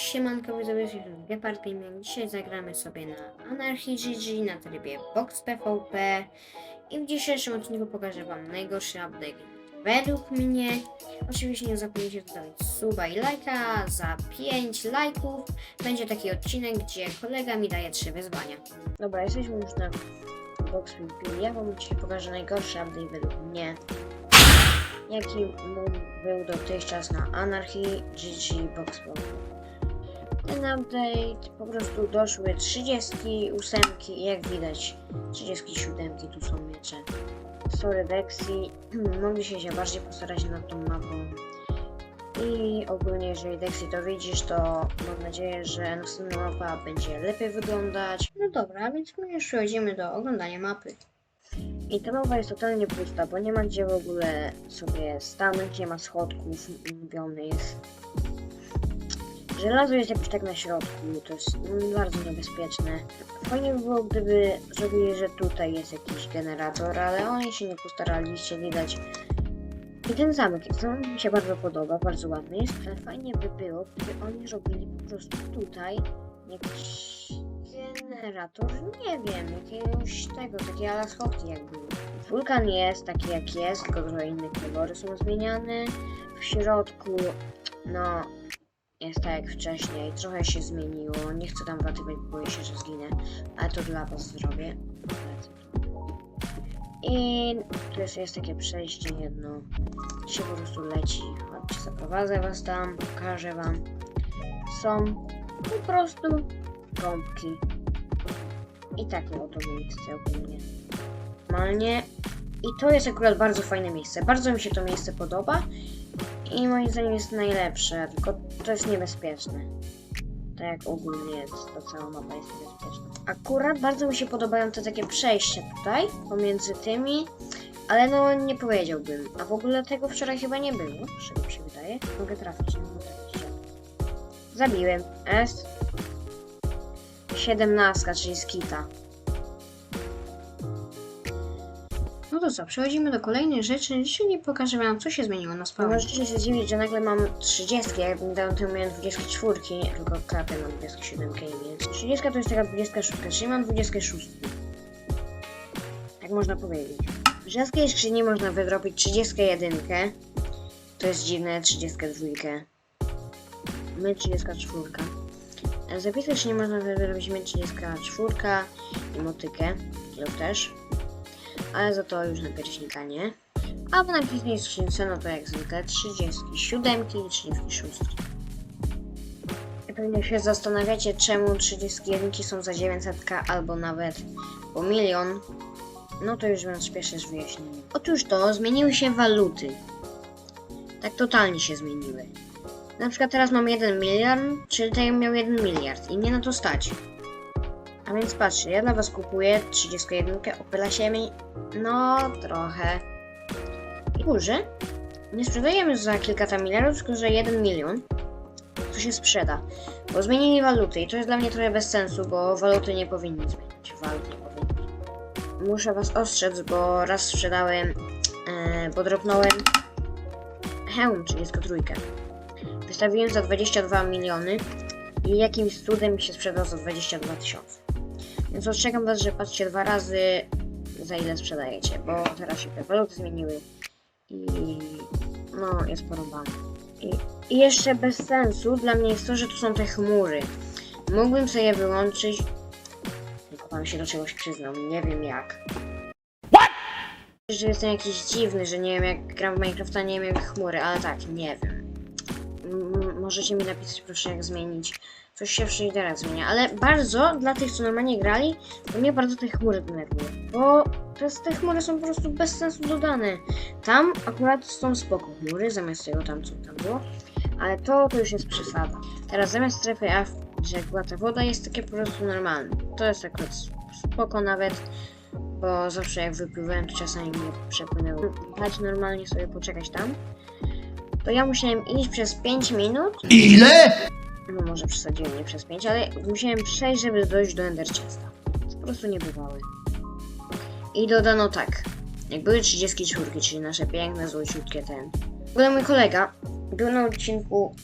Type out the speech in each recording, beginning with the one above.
Siemanko, widzowie, Gepard Gaming. Dzisiaj zagramy sobie na Anarchy GG na trybie Box PvP i w dzisiejszym odcinku pokażę wam najgorszy update według mnie. Oczywiście nie zapomnijcie zostawić suba i lajka. Za 5 lajków będzie taki odcinek, gdzie kolega mi daje 3 wyzwania. Dobra, jesteśmy już na Box PvP. Ja wam dzisiaj pokażę najgorszy update według mnie jaki był dotychczas na Anarchy GG Box PvP. Ten update po prostu doszły 38 i jak widać 37 tu są miecze. Sorry Dexy, mogliście się bardziej postarać nad tą mapą. I ogólnie jeżeli Dexy to widzisz, to mam nadzieję, że następna mapa będzie lepiej wyglądać. No dobra, więc my już przechodzimy do oglądania mapy. I ta mapa jest totalnie pusta, bo nie ma gdzie w ogóle sobie stanąć, nie ma schodków, mówiony jest. Jest jakoś tak na środku, to jest bardzo niebezpieczne. Fajnie by było, gdyby zrobili, że tutaj jest jakiś generator, ale oni się nie postarali, się widać. I ten zamek, zamek mi się bardzo podoba, bardzo ładny jest, ale fajnie by było, gdyby oni robili po prostu tutaj jakiś generator, nie wiem, jakiegoś tego, takie ala schodki jakby. Wulkan jest taki jak jest, tylko trochę inne kolory są zmieniane. W środku, no, jest tak jak wcześniej, trochę się zmieniło. Nie chcę tam wlatywać, bo boję się, że zginę, ale to dla was zrobię. I tu jest, jest takie przejście jedno, się po prostu leci. Chodźcie, zaprowadzę was tam, pokażę wam. Są po prostu gąbki. I takie oto miejsce ogólnie. Normalnie. I to jest akurat bardzo fajne miejsce. Bardzo mi się to miejsce podoba. I moim zdaniem jest najlepsze, tylko to jest niebezpieczne. Tak jak ogólnie jest, to cała mapa jest niebezpieczna. Akurat bardzo mi się podobają te takie przejścia tutaj, pomiędzy tymi, ale no nie powiedziałbym. A w ogóle tego wczoraj chyba nie było, z czego mi się wydaje. Mogę trafić, nie mogę trafić. Zabiłem. S. 17, czyli skita. No to co, przechodzimy do kolejnej rzeczy, czyli pokażę wam, co się zmieniło na spawnie. Możecie się zdziwić, że nagle mam 30, jakbym dał temu miałem 24, tylko klapę mam 27 więc 30 to jest taka 26, czyli mam 26. Tak można powiedzieć. W rzadkiej skrzyni można wydrobić 31, to jest dziwne, 32. My 34. A Zapisać nie można wyrobić mieć 34 i motykę, lub też. Ale za to już na pierśnika nie. A w napisnej skrzynce, no to jak zwykle 37 i 36. I pewnie się zastanawiacie, czemu 31 są za 900k albo nawet po milion. No to już wam spieszę z. Otóż to, zmieniły się waluty. Tak totalnie się zmieniły. Na przykład teraz mam 1 miliard, czyli tutaj miał 1 miliard i mnie na to stać. A więc patrzcie, ja dla was kupuję 31, opyla się mi, no trochę. I górze nie sprzedajemy za kilka tam miliardów, tylko że 1 milion, to się sprzeda. Bo zmienili waluty i to jest dla mnie trochę bez sensu, bo waluty nie powinny zmieniać. Walut nie powinny. Muszę was ostrzec, bo raz sprzedałem, e, bo dropnąłem hełm 33. Wystawiłem za 22 miliony i jakimś cudem się sprzedał za 22 tysiące. Więc ostrzegam was, że patrzcie dwa razy za ile sprzedajecie, bo teraz się te waluty zmieniły i no jest porąbane. I, I jeszcze bez sensu dla mnie jest to, że tu są te chmury. Mógłbym sobie je wyłączyć, tylko pan się do czegoś przyznał, nie wiem jak. Że jestem jakiś dziwny, że nie wiem jak gram w Minecrafta, nie wiem jak chmury, ale tak, nie wiem. Możecie mi napisać proszę jak zmienić. Coś się w shaderach zmienia, ale bardzo dla tych, co normalnie grali, to mnie bardzo te chmury denerwuje. Bo jest, te chmury są po prostu bez sensu dodane. Tam akurat są spoko chmury, zamiast tego tam, co tam było. Ale to, to już jest przesada. Teraz zamiast strefy A, że była ta woda, jest takie po prostu normalne. To jest akurat spoko nawet, bo zawsze jak wypływałem, to czasami mnie przepłynęło. Dać normalnie sobie poczekać tam. To ja musiałem iść przez 5 minut Ile? no może przesadziłem nie przez 5, ale musiałem przejść, żeby dojść do Ender Chesta. Po prostu niebywałe. I dodano tak. Jak były 34, czyli nasze piękne, złociutkie ten. W ogóle mój kolega był na odcinku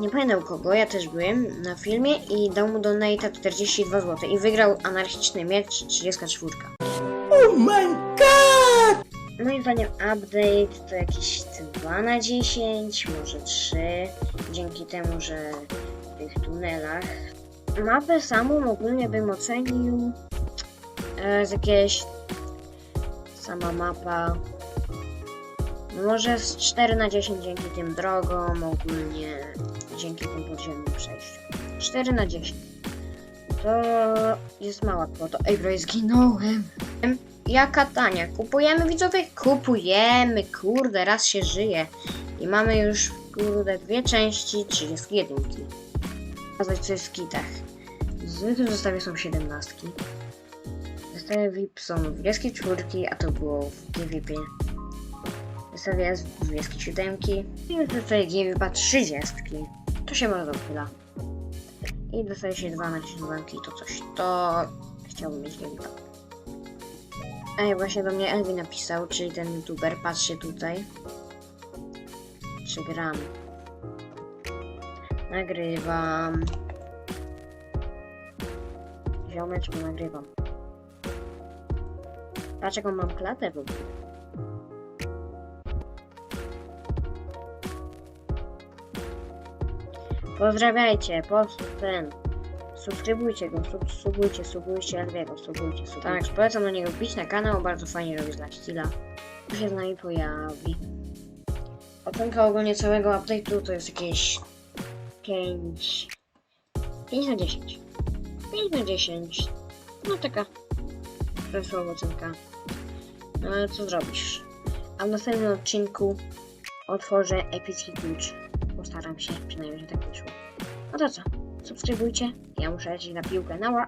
nie pamiętam kogo, ja też byłem na filmie i dał mu donate'a 42 zł i wygrał anarchiczny miecz 34. Oh my god! Moim zdaniem update to jakieś 2 na 10, może 3, dzięki temu, że w tych tunelach. Mapę samą ogólnie bym ocenił e, z jakieś sama mapa może z 4 na 10 dzięki tym drogom, ogólnie dzięki tym podziemnym przejściu. 4 na 10. To jest mała kwota. Ej, bro, zginąłem. Jaka tania? Kupujemy widzowie? Kupujemy, kurde, raz się żyje. I mamy już, kurde, dwie części 31. Pokazać co jest w kitach. W zwykłym są 17. W zestawie VIP są 24, a to było w GVP. W zestawie jest 27. I zestawie GVP 30. To się bardzo uchyla. I dostaje się 2 na 7 to coś. To chciałbym mieć GVP. Ej, właśnie do mnie Elvi napisał, czyli ten youtuber, patrzcie tutaj. Czy gram? Nagrywam. Ziomeczku, nagrywam. Patrz jaką mam klatę w ogóle. Pozdrawiajcie, post ten. Subskrybujcie go, sub, subujcie, subujcie Elwiego, subujcie, subujcie. Tak, polecam na niego wbić na kanał, bardzo fajnie robi dla styla. Tu się z nami pojawi. Ocenka ogólnie całego update'u to jest jakieś 5... 5 na 10. 5 na 10. No taka przysłowa ocenka. No ale co zrobisz? A w następnym odcinku otworzę epicki klucz. Postaram się, przynajmniej, że tak wyszło. No to co? Subskrybujcie. Ja muszę lecieć na piłkę. Nała!